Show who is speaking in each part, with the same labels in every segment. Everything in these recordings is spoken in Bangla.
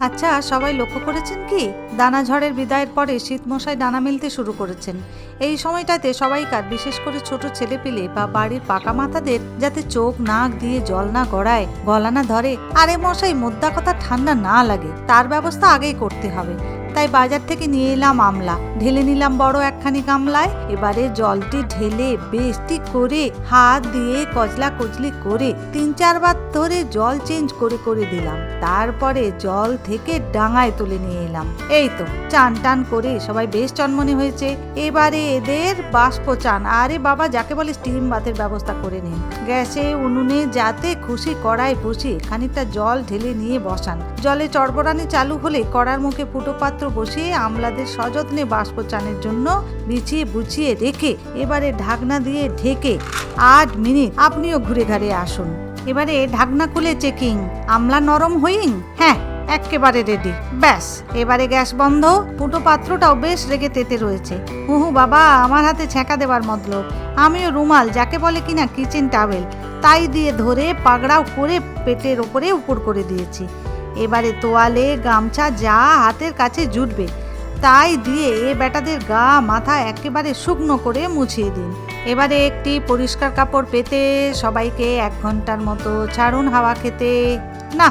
Speaker 1: আচ্ছা সবাই লক্ষ্য করেছেন কি? দানা ঝড়ের বিদায়ের পরে শীতমশাই দানা মিলতে শুরু করেছেন। এই সময়টাতে সবাইকার, বিশেষ করে ছোট ছেলেপিলে বা বাড়ির পাকা মাথাদের, যাতে চোখ, নাক দিয়ে জল না গড়ায়, গলা না ধরে, আরে মশাই, মোদ্দা কথা ঠান্ডা না লাগে। তার ব্যবস্থা আগেই করতে হবে। তাই বাজার থেকে নিয়ে এলাম আমলা। ঢেলে নিলাম বড় একখানি গামলায়। এবারে জলটি ঢেলে বেশটি করে হাত দিয়ে কজলা কজলি করে তিন চারবার ধরে জল চেঞ্জ করে করে দিলাম। তারপরে জল থেকে ডাঙায় তুলে নিয়ে এলাম। এই তো, চান টান করে সবাই বেশ চনমনে হয়েছে। এবারে এদের বাষ্প চান। আরে বাবা, যাকে বলে স্টিম বাতের ব্যবস্থা করে নিন। গ্যাসে উনুনে যাতে খুশি কড়াই বসিয়ে খানিকটা জল ঢেলে নিয়ে বসান। জলে চড়বড়ানি চালু হলে কড়ার মুখে ফুটো পাত্র বসিয়ে আমলাদের সযত্নে বাষ্প চানের জন্য বিছিয়ে বুছিয়ে রেখে এবারে ঢাকনা দিয়ে ঢেকে আট মিনিট আপনিও ঘুরে ঘাড়ে আসুন। এবারে ঢাকনা খুলে চেকিং আমলা নরম হইং হ্যাঁ একেবারে রেডি ব্যাস, এবারে গ্যাস বন্ধ। ফুটো পাত্রটাও বেশ রেগে তেতে রয়েছে। হুহু বাবা, আমার হাতে ছ্যাঁকা দেবার মতলব। আমিও রুমাল, যাকে বলে কিনা কিচেন টাওয়েল তাই দিয়ে ধরে পাগড়াও করে পেটের ওপরে উপর করে দিয়েছি। এবারে তোয়ালে গামছা যা হাতের কাছে জুটবে, তাই দিয়ে এ বেটাদের গা মাথা একেবারে শুকনো করে মুছিয়ে দিন। এবারে একটি পরিষ্কার কাপড় পেতে সবাইকে এক ঘণ্টার মতো ছাড়ুন হাওয়া খেতে। না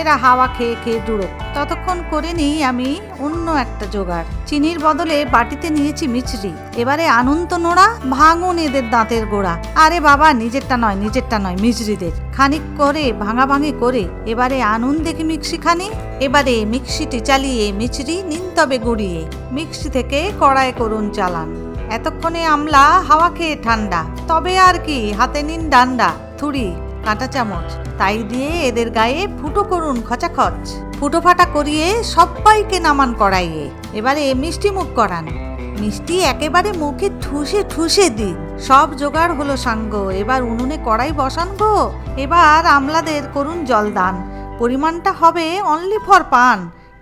Speaker 1: এরা হাওয়া খেয়ে খেয়ে ডুড়ো ততক্ষণ করে নিই আমি অন্য একটা জোগাড়। চিনির বদলে বাটিতে নিয়েছি মিছরি। এবারে আনন্দ নোড়া, ভাঙুন এদের দাঁতের গোড়া। আরে বাবা, নিজেরটা নয় নিজেরটা নয়, মিছরিদের। খানিক করে, ভাঙাভাঙি করে, এবারে আনুন দেখি মিক্সি খানি এবারে মিক্সিটি চালিয়ে মিছরি নিন তবে গুড়িয়ে। মিক্সি থেকে কড়াই করুন চালান। এতক্ষণে আমলা হাওয়া খেয়ে ঠান্ডা। তবে আর কি, হাতে নিন ডান্ডা, থুড়ি, কাঁটা চামচ। তাই দিয়ে এদের গায়ে ফুটো করুন খচাখচ। ফুটো ফাটা করিয়ে সবাইকে নামান কড়াইয়ে এবারে মিষ্টি মুখ করান। মিষ্টি একেবারে মুখে ঠুসে ঠুসে দি সব জোগাড় হলো সাঙ্গ। এবার উনুনে কড়াই বসান গো। এবার আমলাদের করুন জল দান পরিমাণটা হবে অনলি ফর পান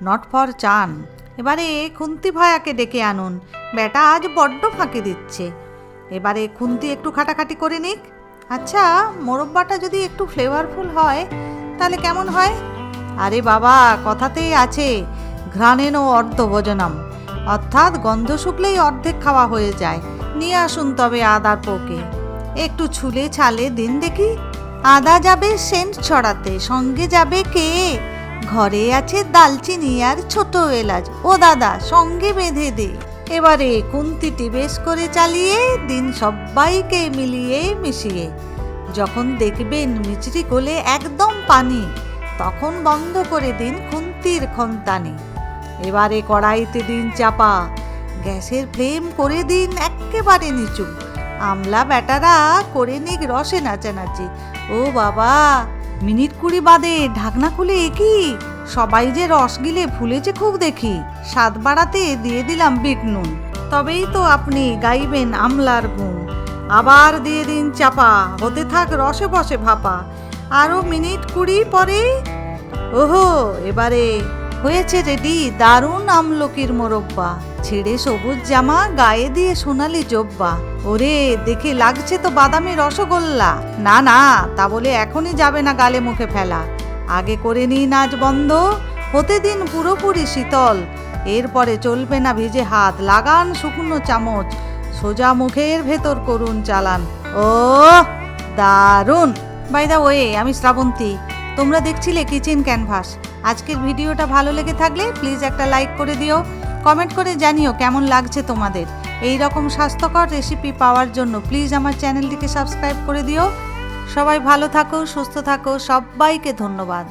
Speaker 1: নট ফর চান। এবারে খুন্তি ভায়াকে ডেকে আনুন। বেটা আজ বড্ড ফাঁকি দিচ্ছে। এবারে খুন্তি একটু খাটাখাটি করে নিক। আচ্ছা মোরব্বাটা যদি একটু ফ্লেভারফুল হয়, তাহলে কেমন হয়? আরে বাবা, কথাতেই আছে ঘ্রাণেন ও অর্ধ ভোজনম অর্থাৎ গন্ধ শুকলেই অর্ধেক খাওয়া হয়ে যায়। নিয়ে আসুন তবে আদার পোকে। একটু ছুলে ছালে দিন দেখি। আদা যাবে সেন্ট ছড়াতে, সঙ্গে যাবে কে? ঘরে আছে দালচিনি আর ছোট এলাচ। ও দাদা, সঙ্গে বেঁধে দে। এবারে কুন্তিটি বেশ করে চালিয়ে দিন সবাইকে মিলিয়ে মিশিয়ে। যখন দেখবেন মিচড়ি গোলে একদম পানি, তখন বন্ধ করে দিন খুন্তির খন্তানি। এবারে কড়াইতে দিন চাপা, গ্যাসের ফ্লেম করে দিন একেবারে নিচু। আমলা বেটারা করে নিক রসে নাচানাচি। ও বাবা, মিনিট কুড়ি বাদে ঢাকনা খুলে কি? সবাই যে রস গিলে ফুলেছে খুব দেখি, স্বাদ বাড়াতে দিয়ে দিলাম বিট নুন। তবেই তো আপনি গাইবেন আমলার গুণ। আবার দিয়ে দিন চাপা, হতে থাক রসে বসে ভাপা। আরও মিনিট কুড়ি পরে, ওহো, এবারে হয়েছে রেডি দারুণ আমলকির মোরব্বা। ছেড়ে সবুজ জামা গায়ে দিয়ে সোনালি জব্বা। ওরে, দেখে লাগছে তো বাদামি রসগোল্লা। না না, তা বলে এখনই যাবে না গালে মুখে ফেলা। আগে করে নিন আজ বন্ধ হতে দিন পুরোপুরি শীতল। এরপরে চলবে না ভিজে হাত, লাগান শুকনো চামচ, সোজা মুখের ভেতর করুন চালান। ও দারুণ! বাই দা ওয়ে আমি শ্রাবন্তী। তোমরা দেখছিলে কিচেন ক্যানভাস। আজকের ভিডিওটা ভালো লেগে থাকলে প্লিজ একটা লাইক করে দিও, কমেন্ট করে জানিও কেমন লাগছে তোমাদের। এই রকম স্বাস্থ্যকর রেসিপি পাওয়ার জন্য প্লিজ আমার চ্যানেলটিকে সাবস্ক্রাইব করে দিও। সবাই ভালো থাকো সুস্থ থাকো সবাইকে ধন্যবাদ।